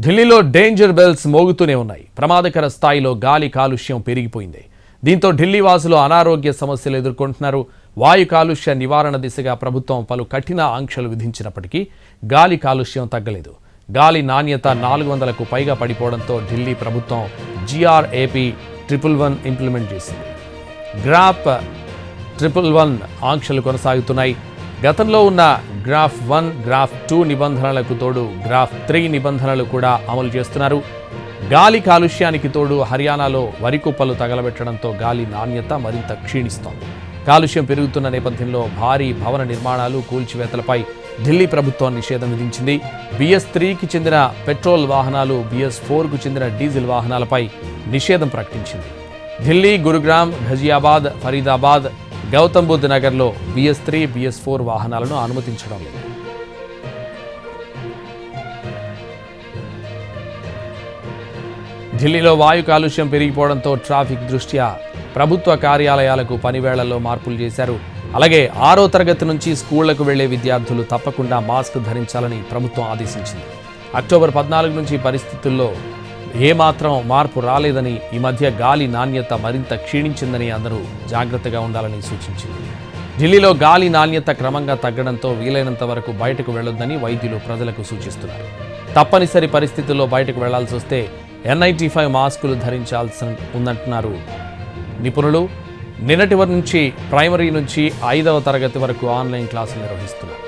ఢిల్లీలో danger bells మోగుతూనే ఉన్నాయి. ప్రమాదకర స్థాయిలో గాలి కాలుష్యం పెరిగిపోయింది. దీంతో ఢిల్లీ వాసులు అనారోగ్య సమస్యలు ఎదుర్కొంటున్నారు. వాయు కాలుష్య నివారణ దిశగా ప్రభుత్వం పలు కఠిన ఆంక్షలు విధించినప్పటికీ గాలి కాలుష్యం తగ్గలేదు. గాలి నాణ్యత నాలుగు వందలకు పైగా పడిపోవడంతో ఢిల్లీ ప్రభుత్వం జిఆర్ఏపీ ట్రిపుల్ వన్ ఇంప్లిమెంట్ చేసింది. గ్రాప్ ట్రిపుల్ వన్ ఆంక్షలు కొనసాగుతున్నాయి. గతంలో ఉన్న గ్రాఫ్ వన్ గ్రాఫ్ టూ నిబంధనలకు తోడు గ్రాఫ్ త్రీ నిబంధనలు కూడా అమలు చేస్తున్నారు. గాలి కాలుష్యానికి తోడు హర్యానాలో వరి కుప్పలు తగలబెట్టడంతో గాలి నాణ్యత మరింత క్షీణిస్తోంది. కాలుష్యం పెరుగుతున్న నేపథ్యంలో భారీ భవన నిర్మాణాలు కూల్చివేతలపై ఢిల్లీ ప్రభుత్వం నిషేధం విధించింది. బిఎస్ త్రీకి చెందిన పెట్రోల్ వాహనాలు బిఎస్ ఫోర్కు చెందిన డీజిల్ వాహనాలపై నిషేధం ప్రకటించింది. ఢిల్లీ గురుగ్రామ్ ఘజియాబాద్ ఫరీదాబాద్ గౌతమ్ బుద్ధ్ నగర్లో బిఎస్ త్రీ బిఎస్ ఫోర్ వాహనాలను అనుమతించడం లేదు. ఢిల్లీలో వాయు కాలుష్యం పెరిగిపోవడంతో ట్రాఫిక్ దృష్ట్యా ప్రభుత్వ కార్యాలయాలకు పనివేళల్లో మార్పులు చేశారు. అలాగే ఆరో తరగతి నుంచి స్కూళ్ళకు వెళ్ళే విద్యార్థులు తప్పకుండా మాస్క్ ధరించాలని ప్రభుత్వం ఆదేశించింది. అక్టోబర్ పద్నాలుగు నుంచి పరిస్థితుల్లో ఏమాత్రం మార్పు రాలేదని ఈ మధ్య గాలి నాణ్యత మరింత క్షీణించిందని అందరూ జాగ్రత్తగా ఉండాలని సూచించింది. ఢిల్లీలో గాలి నాణ్యత క్రమంగా తగ్గడంతో వీలైనంత వరకు బయటకు వెళ్ళొద్దని వైద్యులు ప్రజలకు సూచిస్తున్నారు. తప్పనిసరి పరిస్థితుల్లో బయటకు వెళ్ళాల్సి వస్తే ఎన్ఐటీ ఫైవ్ మాస్కులు ధరించాల్సి ఉందంటున్నారు నిపుణులు. నిన్నటి వరకు నుంచి ప్రైమరీ నుంచి ఐదవ తరగతి వరకు ఆన్లైన్ క్లాసులు నిర్వహిస్తున్నారు.